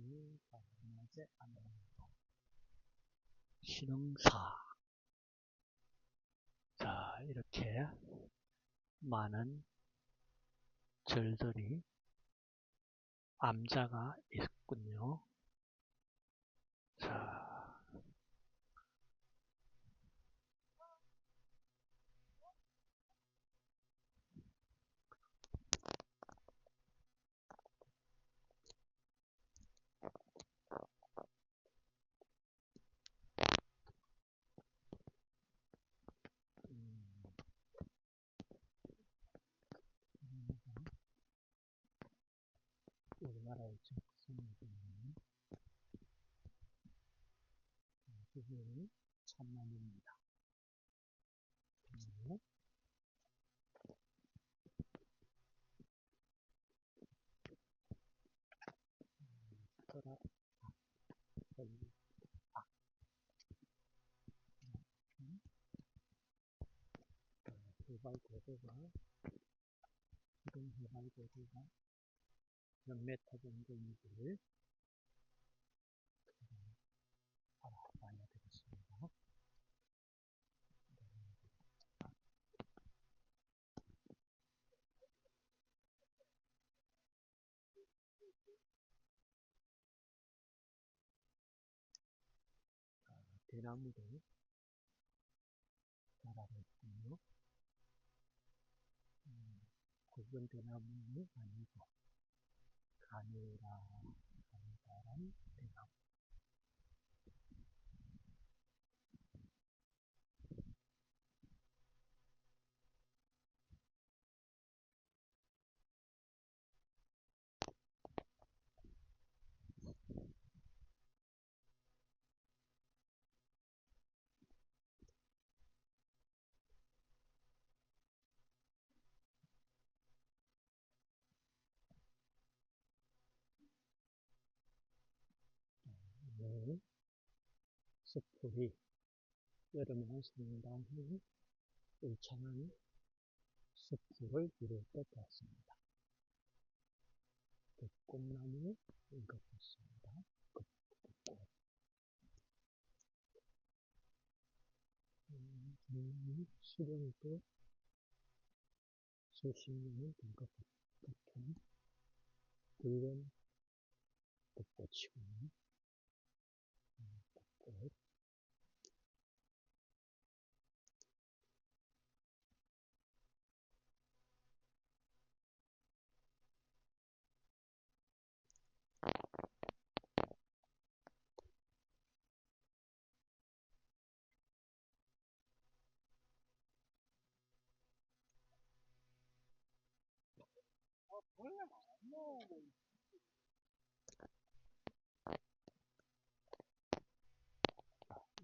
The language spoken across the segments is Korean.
이 밤낮에 안녕도 신흥사 자 이렇게 많은 절들이 암자가 있군요. 자 우리나라의 적성에는 부분이 천만입니다. 그리고 터라 걸리 아 해발 고도가 지금 해발 고도가 몇 메타 정도인지를 알아봐야 되겠습니다. 대나무도 자라고 있군요. 음, 굵은 대나무는 아니고 가느라 가느다란 대나무 네. 숲풀이 여름에는 상당히 울창한 숲풀을 이룰 것 같습니다. 벚꽃나무인 것 같습니다. 벚꽃. 음, 수령도 수십 년은 된것 같은 붉은 벚꽃이군요. 벚꽃.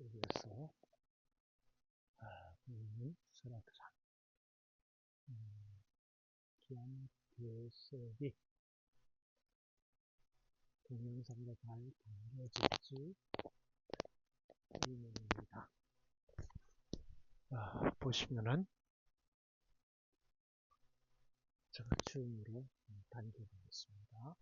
여기에서 음, 기암 배석이 동영상으로 잘 담겨질지 의문입니다. 아, 보시면은 제가 줌으로 당겨보겠습니다.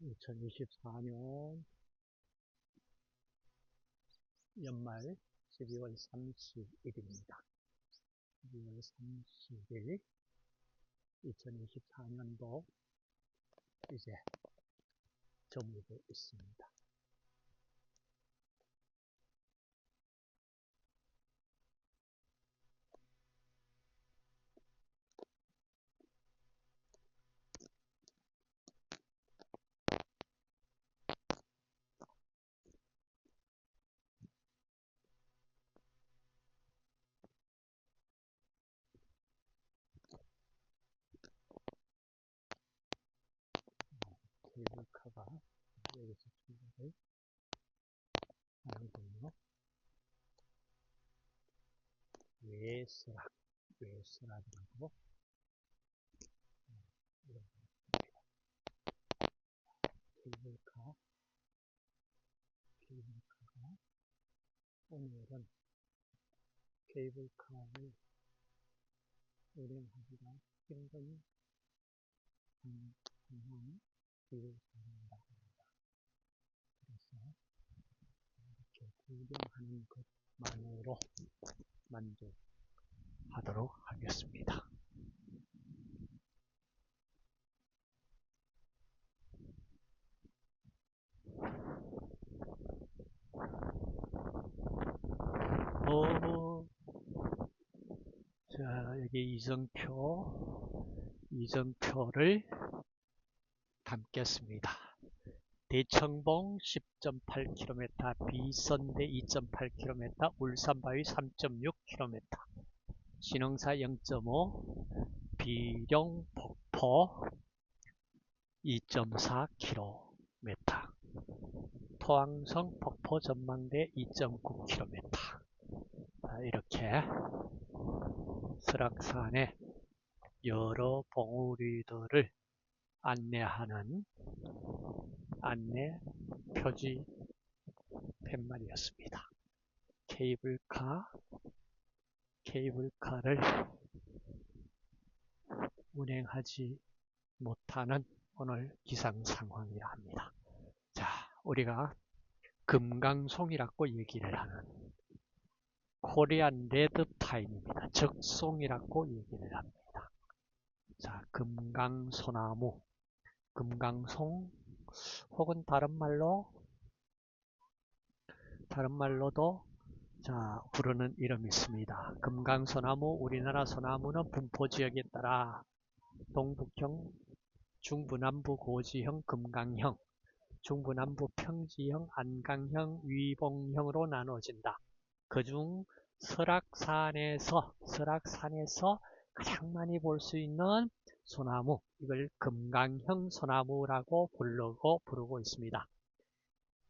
2024년 연말 12월 30일입니다. 12월 30일 2024년도 이제 저물고 있습니다. 케이블카가 여기서 출발을 하는군요. 외스락, 외스락이라고. 케이블카, 케이블카가 오늘은 케이블카를 운행하기가 힘든 상황 그래서 이렇게 구경하는 것만으로 만족하도록 하겠습니다. 어, 자, 여기 이정표, 이정표를 담겠습니다. 대청봉 10.8km, 비선대 2.8km, 울산바위 3.6km, 신흥사 0.5, 비령 폭포 2.4km, 토항성 폭포 전망대 2.9km. 이렇게 설악산의 여러 봉우리들을 안내하는 안내 표지 팻말이었습니다. 케이블카, 케이블카를 운행하지 못하는 오늘 기상 상황이라 합니다. 자, 우리가 금강송이라고 얘기를 하는 코리안 레드 타임입니다. 적송이라고 얘기를 합니다. 자, 금강소나무, 금강송, 혹은 다른 말로, 다른 말로도 자, 부르는 이름이 있습니다. 금강소나무, 우리나라 소나무는 분포 지역에 따라 동북형, 중부남부 고지형, 금강형, 중부남부 평지형, 안강형, 위봉형으로 나눠진다. 그중 설악산에서 설악산에서 가장 많이 볼 수 있는 소나무 이걸 금강형 소나무라고 부르고 부르고 있습니다.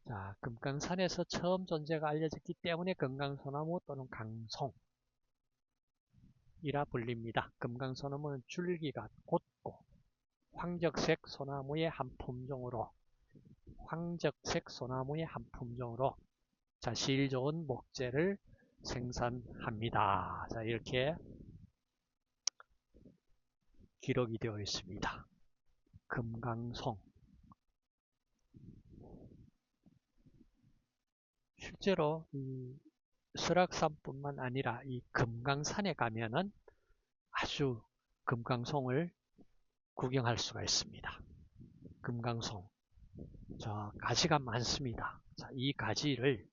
자, 금강산에서 처음 존재가 알려졌기 때문에 금강소나무 또는 강송 이라 불립니다. 금강소나무는 줄기가 곧고 황적색 소나무의 한 품종으로 황적색 소나무의 한 품종으로 자, 실 좋은 목재를 생산합니다. 자, 이렇게 기록이 되어 있습니다. 금강송. 실제로 이 설악산뿐만 아니라 이 금강산에 가면은 아주 금강송을 구경할 수가 있습니다. 금강송. 자, 가지가 많습니다. 자, 이 가지를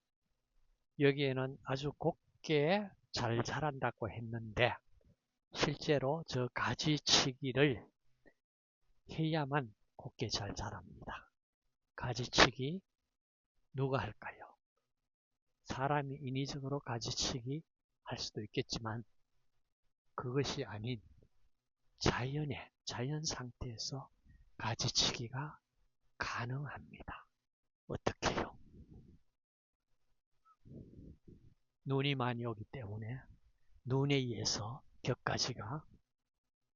여기에는 아주 곱게 잘 자란다고 했는데 실제로 저 가지치기를 해야만 곱게 잘 자랍니다. 가지치기 누가 할까요? 사람이 인위적으로 가지치기 할 수도 있겠지만 그것이 아닌 자연의 자연 상태에서 가지치기가 가능합니다. 어떻게요? 눈이 많이 오기 때문에 눈에 의해서 격가지가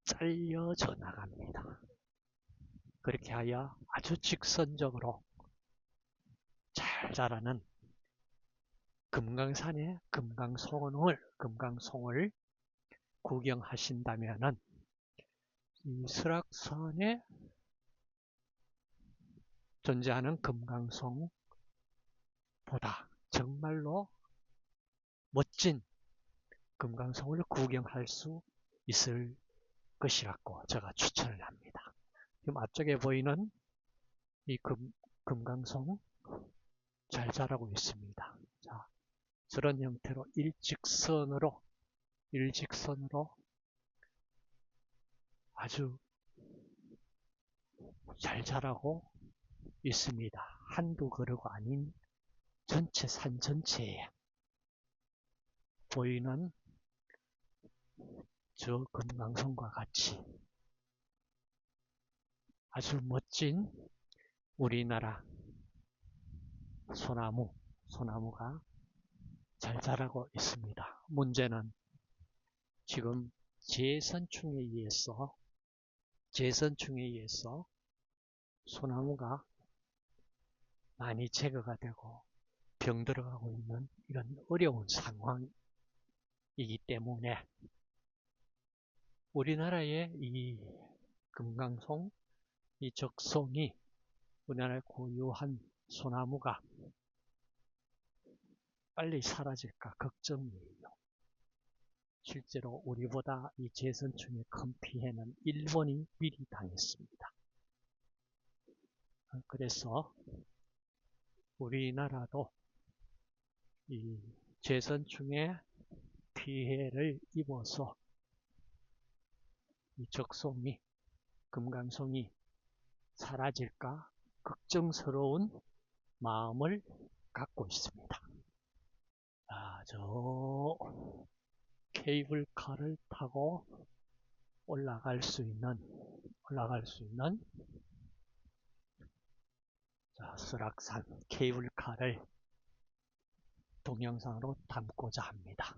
잘려져 나갑니다. 그렇게 하여 아주 직선적으로 잘 자라는 금강산의 금강송을, 금강송을 구경하신다면은 이 설악산에 존재하는 금강송보다 정말로 멋진 금강송을 구경할 수 있을 것이라고 제가 추천을 합니다. 지금 앞쪽에 보이는 이 금, 금강송 잘 자라고 있습니다. 자, 저런 형태로 일직선으로 일직선으로 아주 잘 자라고 있습니다. 한두 그루가 아닌 전체 산 전체에 보이는 저 금강성과 같이 아주 멋진 우리나라 소나무, 소나무가 잘 자라고 있습니다. 문제는 지금 재선충에 의해서 재선충에 의해서 소나무가 많이 제거가 되고 병들어가고 있는 이런 어려운 상황이기 때문에 우리나라의 이 금강송, 이 적송이 우리나라의 고유한 소나무가 빨리 사라질까 걱정이에요. 실제로 우리보다 이 재선충의 큰 피해는 일본이 미리 당했습니다. 그래서 우리나라도 이 재선충의 피해를 입어서 이 적송이, 금강송이 사라질까 걱정스러운 마음을 갖고 있습니다. 아, 저 케이블카를 타고 올라갈 수 있는 올라갈 수 있는 자, 수락산 케이블카를 동영상으로 담고자 합니다.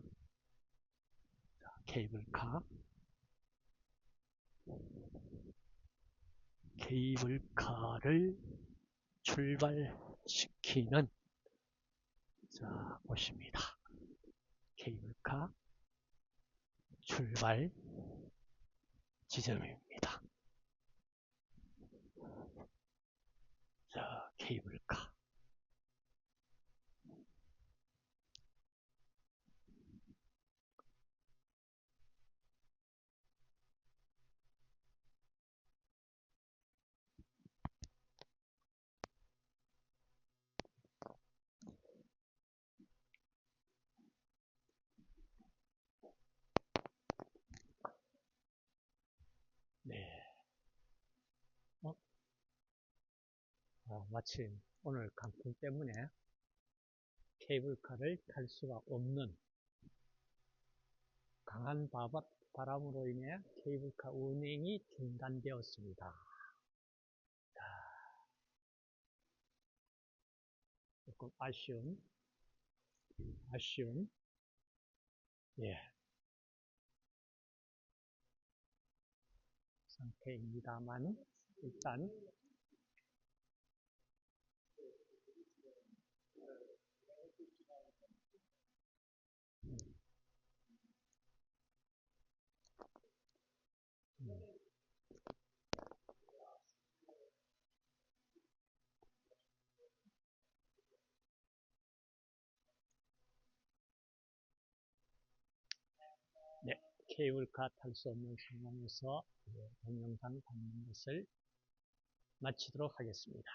자, 케이블카 케이블카를 출발시키는 자 보십니다. 케이블카 출발 지점입니다. 자 케이블카 네. 어? 아, 마침 오늘 강풍 때문에 케이블카를 탈 수가 없는 강한 바람으로 인해 케이블카 운행이 중단되었습니다. 조금 아쉬운, 아쉬운, 예, 상태입니다만, 일단, 케이블카 탈 수 없는 상황에서 예, 동영상 담는 것을 마치도록 하겠습니다.